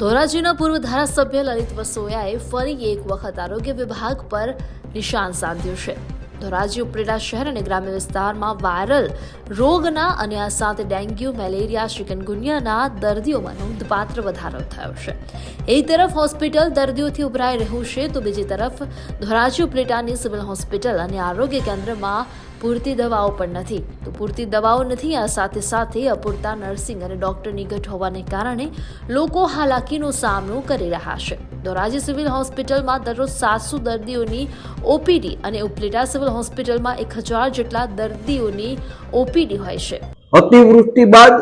ધોરાજીના પૂર્વ ધારાસભ્ય લલિત વસોયાએ ફરી એક વખત આરોગ્ય વિભાગ પર નિશાન સાધ્યું છે. ધોરાજી ઉપલેટા શહેર અને ગ્રામ્ય વિસ્તારમાં વાયરલ રોગના અને આ સાથે ડેન્ગ્યુ, મેલેરિયા શિકનગુનિયાના દર્દીઓમાં નોંધપાત્ર વધારો થયો છે. એક તરફ હોસ્પિટલ દર્દીઓથી ઉભરાઈ રહ્યું છે તો બીજી તરફ ધોરાજી ઉપલેટાની સિવિલ હોસ્પિટલ અને આરોગ્ય કેન્દ્રમાં પૂરતી દવાઓ પણ નથી. તો પૂરતી દવાઓ નથી, આ સાથે સાથે અપૂરતા નર્સિંગ અને ડોક્ટરની ઘટ હોવાને કારણે લોકો હાલાકીનો સામનો કરી રહ્યા છે. ધોરાજી સિવિલ હોસ્પિટલમાં દરરોજ સાતસો દર્દીઓની ઓપીડી અને ઉપલેટા સિવિલ હોસ્પિટલમાં એક હજાર જેટલા દર્દીઓની ઓપીડી હોય છે. અતિવૃષ્ટિ બાદ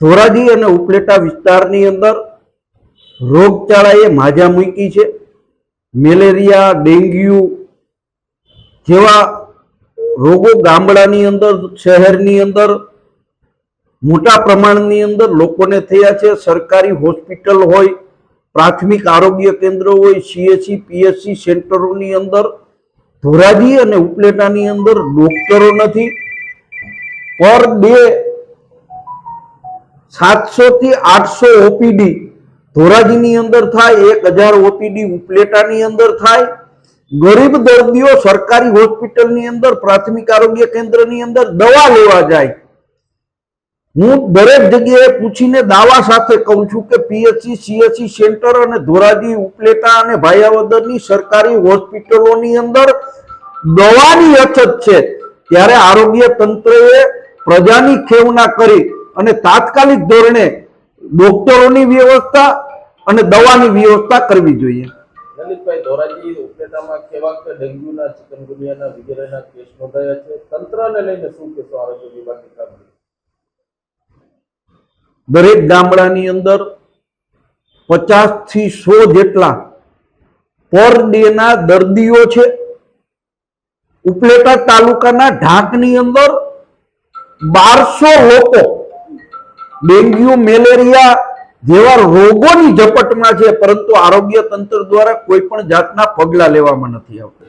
ધોરાજી અને ઉપલેટા વિસ્તારની અંદર રોગચાળાએ માજા મૂકી છે. મેલેરિયા, ડેન્ગ્યુ જેવા રોગો ગામડાની અંદર, શહેરની અંદર, મોટા પ્રમાણની અંદર લોકોને થયા છે. સરકારી હોસ્પિટલ હોય પ્રાથમિક આરોગ્ય કેન્દ્ર હોય સીએસસી પીએચસી સેન્ટરોની અંદર, ધોરાજી અને ઉપલેટાની અંદર ડોક્ટરો નથી. પર ડે સાતસો થી આઠસો ઓપીડી ધોરાજીની અંદર થાય, એક હજાર ઓપીડી ઉપલેટાની અંદર થાય. ગરીબ દર્દીઓ સરકારી હોસ્પિટલની અંદર, પ્રાથમિક આરોગ્ય કેન્દ્રની અંદર દવા લેવા જાય. હું દરેક જગ્યાએ પૂછીને દાવા સાથે કહું છું કે પીએચસી, સીએચસી સેન્ટર અને ધોરાજી ઉપલેટા અને ભાયાવદરની સરકારી હોસ્પિટલોની અંદર દવાની અછત છે. ત્યારે આરોગ્ય તંત્રએ પ્રજાની ખેવના કરી અને તાત્કાલિક ધોરણે ડોક્ટરોની વ્યવસ્થા અને દવાની વ્યવસ્થા કરવી જોઈએ. ડેન્ગ્યુના, ચિકનગુનિયાના, વગેરેના કેસ નોંધાયા છે? તંત્રને લઈને શું કહેશો આરોગ્ય વિભાગની કામગીરી દરેક ગામડાની અંદર પચાસથી સો જેટલા પર ડે ના દર્દીઓ છે. ઉપલેટા તાલુકાના ઢાંકની અંદર બારસો લોકો ડેન્ગ્યુ, મેલેરિયા જેવા રોગોની ઝપટમાં છે, પરંતુ આરોગ્ય તંત્ર દ્વારા કોઈ પણ જાતના પગલા લેવામાં નથી આવતા.